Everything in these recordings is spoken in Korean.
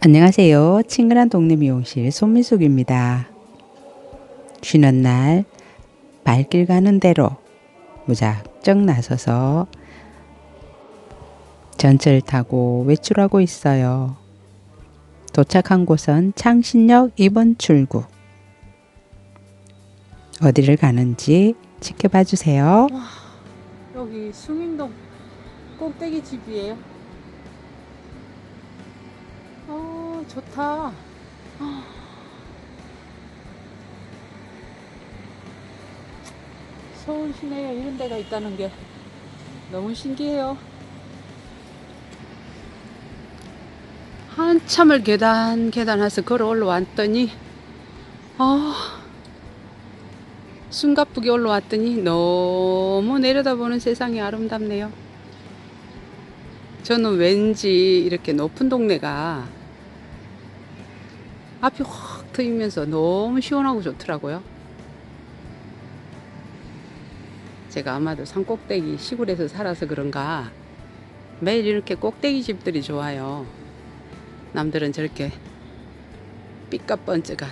안녕하세요. 친근한 동네 미용실 손미숙입니다. 쉬는 날 발길 가는 대로 무작정 나서서 전철 타고 외출하고 있어요. 도착한 곳은 창신역 2번 출구. 어디를 가는지 지켜봐 주세요. 여기 숭인동 꼭대기 집이에요. 어, 좋다. 아. 서울 시내에 이런 데가 있다는 게 너무 신기해요. 한참을 계단 계단해서 걸어 올라왔더니 아 숨가쁘게 올라왔더니 너무 내려다보는 세상이 아름답네요. 저는 왠지 이렇게 높은 동네가 앞이 확 트이면서 너무 시원하고 좋더라고요. 제가 아마도 산꼭대기 시골에서 살아서 그런가 매일 이렇게 꼭대기 집들이 좋아요. 남들은 저렇게 삐까뻔쩍한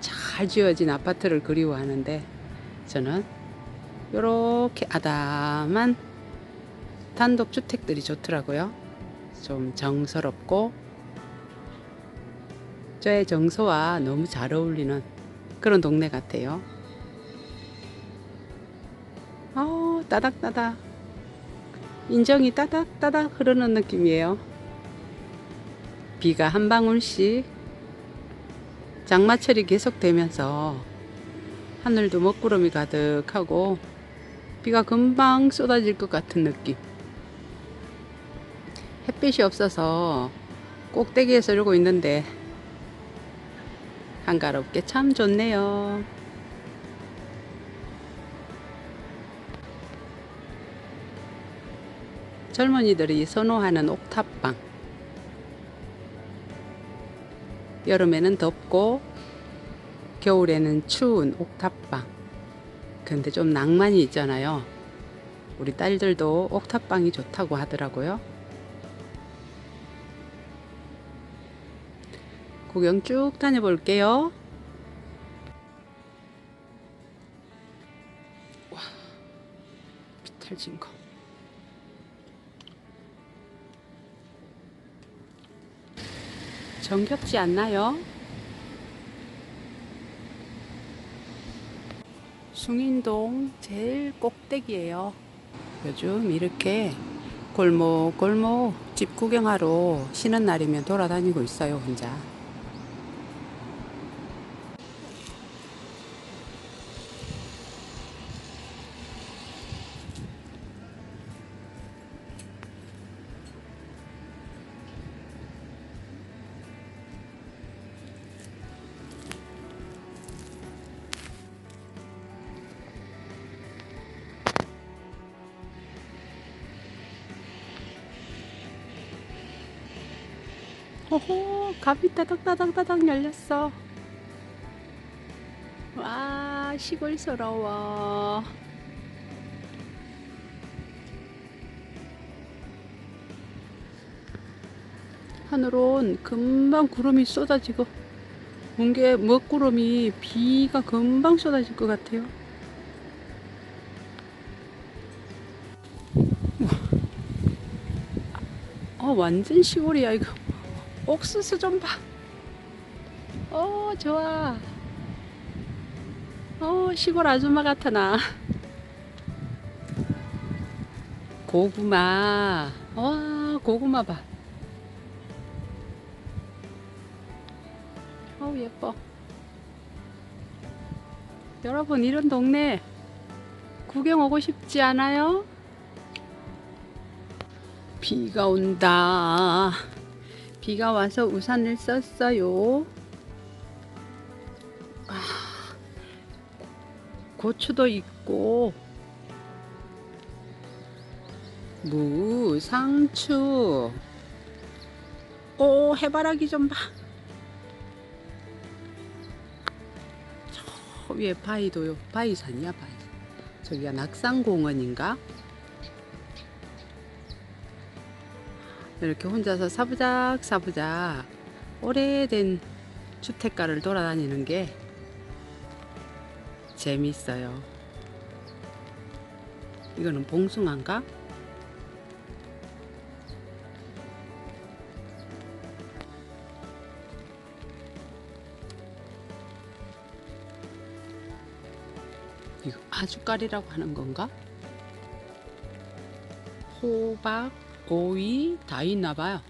잘 지어진 아파트를 그리워하는데 저는 이렇게 아담한 단독 주택들이 좋더라고요. 좀 정서롭고 저의 정서와 너무 잘 어울리는 그런 동네 같아요. 아우 따닥따닥 인정이 따닥따닥 흐르는 느낌이에요. 비가 한 방울씩 장마철이 계속되면서 하늘도 먹구름이 가득하고 비가 금방 쏟아질 것 같은 느낌. 햇빛이 없어서 꼭대기에서 이러고 있는데 한가롭게 참 좋네요. 젊은이들이 선호하는 옥탑방. 여름에는 덥고 겨울에는 추운 옥탑방. 근데 좀 낭만이 있잖아요. 우리 딸들도 옥탑방이 좋다고 하더라고요. 구경 쭉 다녀볼게요. 와, 비탈진 거. 정겹지 않나요? 숭인동 제일 꼭대기예요. 요즘 이렇게 골목 골목 집 구경하러 쉬는 날이면 돌아다니고 있어요 혼자. 호호 감이 따닥따닥따닥 열렸어. 와 시골스러워. 하늘은 금방 구름이 쏟아지고 뭉게 먹구름이 비가 금방 쏟아질 것 같아요. 어 완전 시골이야 이거. 옥수수 좀 봐. 어, 좋아. 어, 시골 아줌마 같아, 나. 고구마. 와, 고구마 봐. 어우, 예뻐. 여러분, 이런 동네 구경 오고 싶지 않아요? 비가 온다. 비가 와서 우산을 썼어요. 아, 고추도 있고, 무, 상추. 오, 해바라기 좀 봐. 저 위에 바위도요. 바위산이야, 바위. 저기가 낙산공원인가? 이렇게 혼자서 사부작 사부작 오래된 주택가를 돌아다니는 게 재미있어요. 이거는 봉숭아인가? 이거 아주까리라고 하는 건가? 호박, 오이 다 있나 봐요.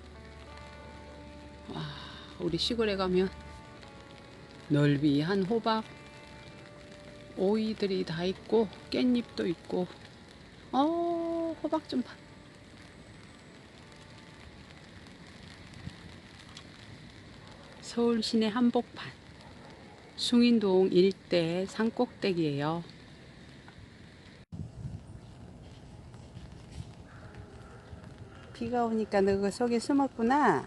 와, 우리 시골에 가면 넓이 한 호박, 오이들이 다 있고 깻잎도 있고 어 호박 좀 봐. 서울 시내 한복판 숭인동 일대 산꼭대기예요. 비가 오니까 너 그 속에 숨었구나.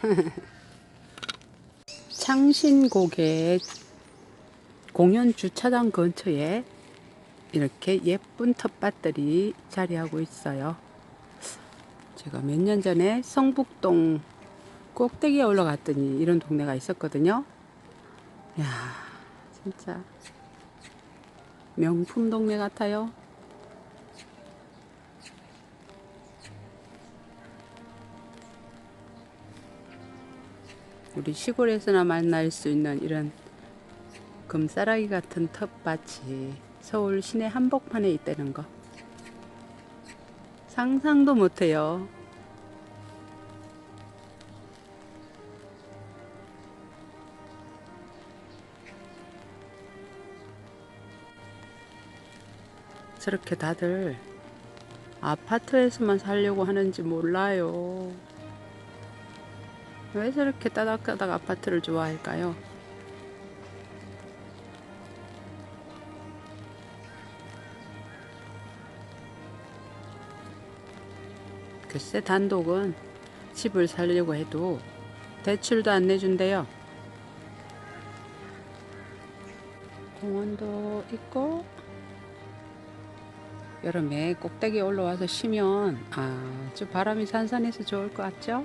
창신고개 공연 주차장 근처에 이렇게 예쁜 텃밭들이 자리하고 있어요. 제가 몇 년 전에 성북동 꼭대기에 올라갔더니 이런 동네가 있었거든요. 야, 진짜 명품 동네 같아요. 우리 시골에서나 만날 수 있는 이런 금싸라기 같은 텃밭이 서울 시내 한복판에 있다는 거 상상도 못해요. 저렇게 다들 아파트에서만 살려고 하는지 몰라요. 왜 저렇게 따닥따닥 아파트를 좋아할까요? 글쎄 단독은 집을 살려고 해도 대출도 안 내준대요. 공원도 있고 여름에 꼭대기에 올라와서 쉬면 아주 바람이 산산해서 좋을 것 같죠?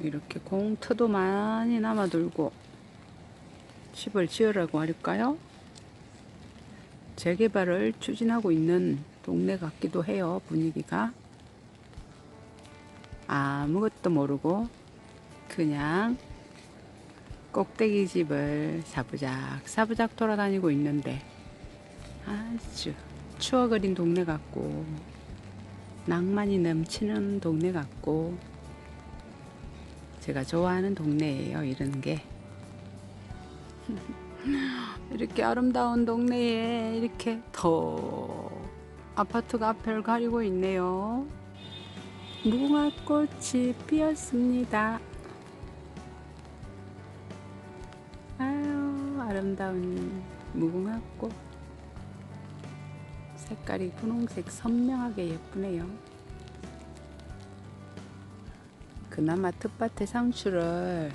이렇게 공터도 많이 남아들고 집을 지으라고 할까요? 재개발을 추진하고 있는 동네 같기도 해요, 분위기가. 아무것도 모르고 그냥 꼭대기 집을 사부작 사부작 돌아다니고 있는데 아주 추억 어린 동네 같고 낭만이 넘치는 동네 같고 제가 좋아하는 동네예요. 이런 게 이렇게 아름다운 동네에 이렇게 더 아파트가 앞을 가리고 있네요. 무궁화꽃이 피었습니다. 아유 아름다운 무궁화꽃 색깔이 분홍색 선명하게 예쁘네요. 그나마 텃밭의 상추를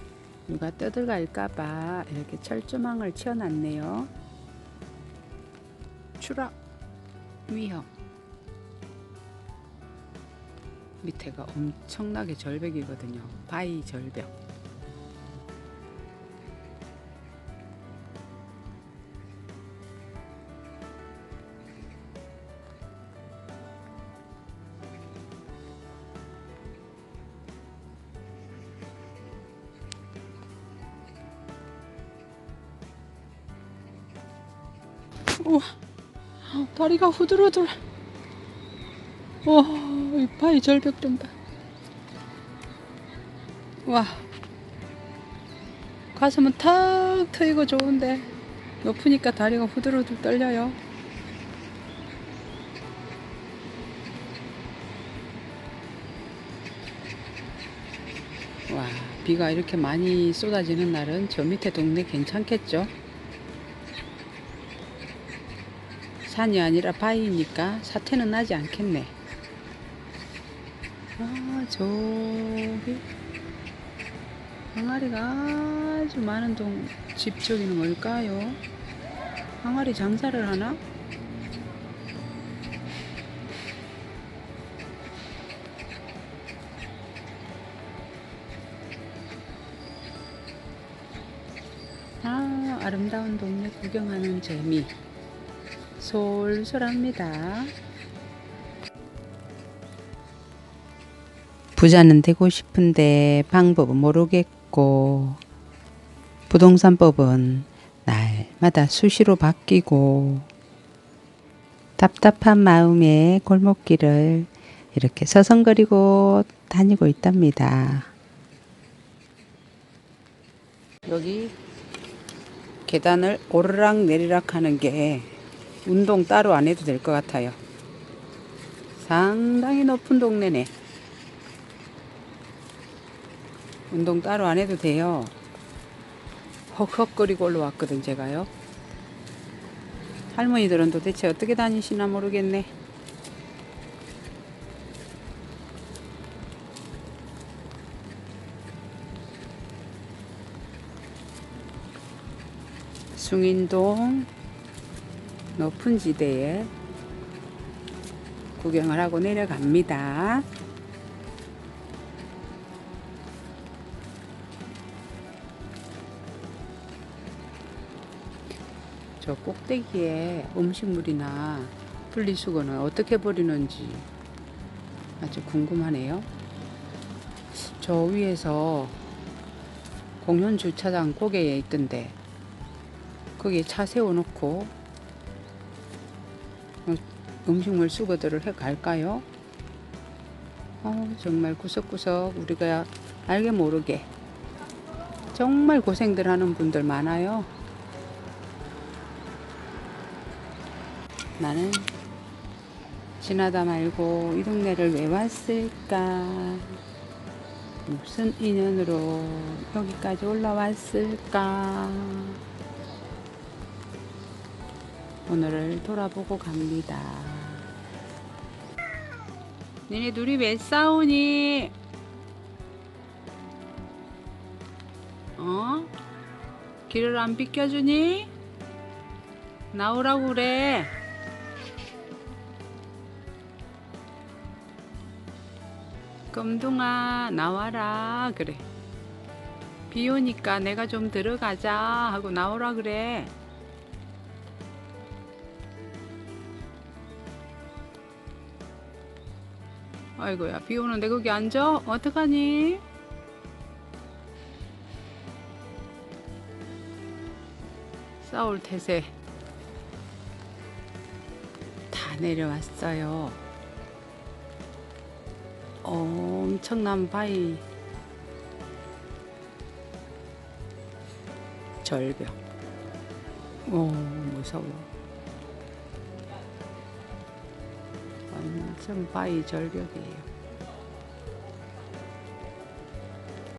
누가 뜯어갈까봐 이렇게 철조망을 치워놨네요. 추락 위험. 밑에가 엄청나게 절벽이거든요. 바위 절벽. 우와 다리가 후들후들. 우와 이 파이 절벽 좀봐. 와 가슴은 탁 트이고 좋은데 높으니까 다리가 후들후들 떨려요. 와 비가 이렇게 많이 쏟아지는 날은 저 밑에 동네 괜찮겠죠? 산이 아니라 바위니까 사태는 나지 않겠네. 아, 저기 항아리가 아주 많은 동, 집 저기는 뭘까요? 항아리 장사를 하나? 아, 아름다운 동네 구경하는 재미. 솔솔합니다. 부자는 되고 싶은데 방법은 모르겠고 부동산법은 날마다 수시로 바뀌고 답답한 마음에 골목길을 이렇게 서성거리고 다니고 있답니다. 여기 계단을 오르락 내리락 하는 게 운동 따로 안 해도 될 것 같아요. 상당히 높은 동네네. 운동 따로 안 해도 돼요. 헉헉거리고 올라왔거든, 제가요. 할머니들은 도대체 어떻게 다니시나 모르겠네. 숭인동 높은 지대에 구경을 하고 내려갑니다. 저 꼭대기에 음식물이나 분리수거는 어떻게 버리는지 아주 궁금하네요. 저 위에서 공연 주차장 고개에 있던데 거기에 차 세워놓고 어, 음식물 수거들을 해 갈까요? 어, 정말 구석구석 우리가 알게 모르게 정말 고생들 하는 분들 많아요. 나는 지나다 말고 이 동네를 왜 왔을까? 무슨 인연으로 여기까지 올라왔을까? 오늘을 돌아보고 갑니다. 니네 둘이 왜 싸우니? 어? 길을 안 비켜주니? 나오라고 그래. 껌둥아 나와라 그래. 비 오니까 내가 좀 들어가자 하고 나오라 그래. 아이고야 비 오는데 거기 앉아? 어떡하니? 싸울 태세 다 내려왔어요. 엄청난 바위 절벽. 오 무서워. 완전 바위 절벽이에요.